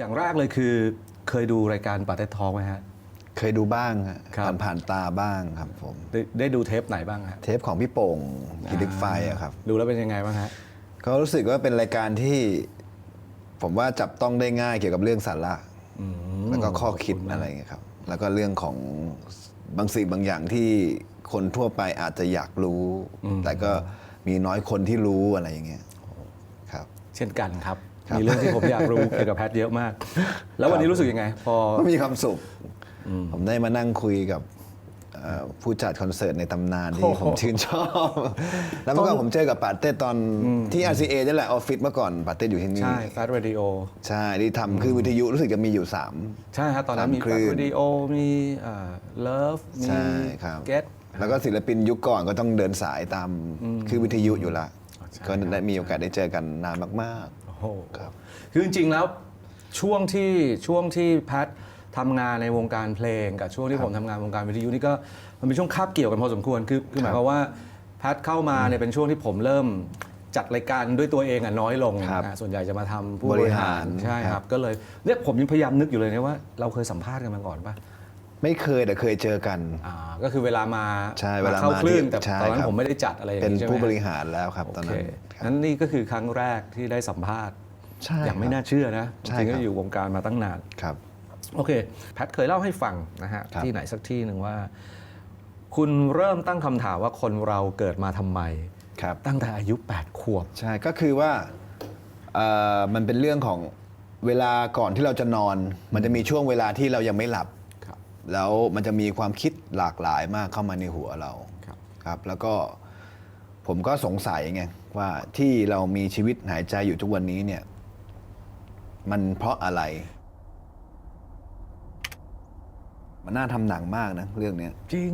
อย่างแรกเลยคือเคยดูรายการปาเต็ดทองไหมฮะ เคยดูบ้างฮะครับ ผ่านผ่านตาบ้างครับผม ได้ได้ดูเทปไหนบ้างฮะเทปของพี่โป่งกิลิกไฟอะครับดูแล้วเป็นยังไงบ้างฮะ ก็รู้สึกว่าเป็นรายการที่ ผมว่าจับต้องได้ง่ายเกี่ยวกับเรื่องสาระแล้วก็ข้อคิดอะไรเงี้ยครับ แล้วก็เรื่องของบางสิ่งบางอย่างที่คนทั่วไปอาจจะอยากรู้ แต่ก็มีน้อยคนที่รู้อะไรอย่างเงี้ยครับ เช่นกันครับครับ มีเรื่องที่ผมอยากรู้เกี่ยวกับแพทเยอะมาก แล้ววันนี้รู้สึกยังไง พอก็มีความสุข ผมได้มานั่งคุยกับเอ่อผู้จัดคอนเสิร์ตในตำนานที่ผมชื่นชอบ แล้วเมื่อก่อนผมเจอกับปาเต้ตอนที่ RCA นี่แหละออฟฟิศเมื่อก่อนปาเต้อยู่ที่นี่ ใช่แฟชเรดิโอใช่ที่ทำคือวิทยุรู้สึกจะมีอยู่ใช่ครับตอนนั้นมีสามแฟคลื่ชนเรดิโอมีเลิฟ3มีใช่ครับเก็ตแล้วก็ศิลปินยุคก่อนก็ต้องเดินสายตามคือวิทยุอยู่ละ ใช่ก็ได้มีโอกาสได้เจอกันนานมาก โอ้โหคือจริงๆแล้วช่วงที่ช่วงที่แพททำงานในวงการเพลงกับช่วงที่ผมทำงานวงการวิทยุนี่ก็มันเป็นช่วงคาบเกี่ยวกันพอสมควรคือคือหมายความว่าแพทเข้ามาเนี่ยเป็นช่วงที่ผมเริ่มจัดรายการด้วยตัวเองอะน้อยลงครับนะส่วนใหญ่จะมาทำผู้บบริริหาหารรใช่คครัรับ บก็เลยเนี่ยผมยังพยายามนึกอยู่เลยนะว่าเราเคยสัมภาษณ์กันมาก่อนปะๆ ไม่เคยแต่เคยเจอกัน อ่าก็คือเวลามาใช่เวลาเข้ามาคลื่นที่แต่ใช่ตอนนั้นครับ ผมไม่ได้จัดอะไรอย่างเป็นนี้ใช่ไหมผู้ฮะบริหารแล้วครับตอนโอนั้เคนครับ นั้นนี่ก็คือครั้งแรกที่ได้สัมภาษณ์ ใช่อย่างไม่ครับ น่าเชื่อนะใช่จริงๆครัก็บ อยู่วงการมาตั้งนาน ครับ โอเค แพทเคยเล่าให้ฟังนะฮะ ครับ ที่ไหนสักที่หนึ่งว่า คุณเริ่มตั้งคำถามว่าคนเราเกิดมาทำไม ครับ ตั้งแต่อายุ 8 ขวบ ใช่ก็คือว่าเอ่อมันเป็นเรื่องของเวลาก่อนที่เราจะนอน มันจะมีช่วงเวลาที่เรายังไม่หลับครับ แล้วมันจะมีความคิดหลากหลายมากเข้ามาในหัวเราครับครับ แล้วก็ผมก็สงสัยไงว่าที่เรามีชีวิตหายใจอยู่ทุกวันนี้เนี่ย มันเพราะอะไร มันน่าทำหนังมากนะเรื่องเนี้ย จริง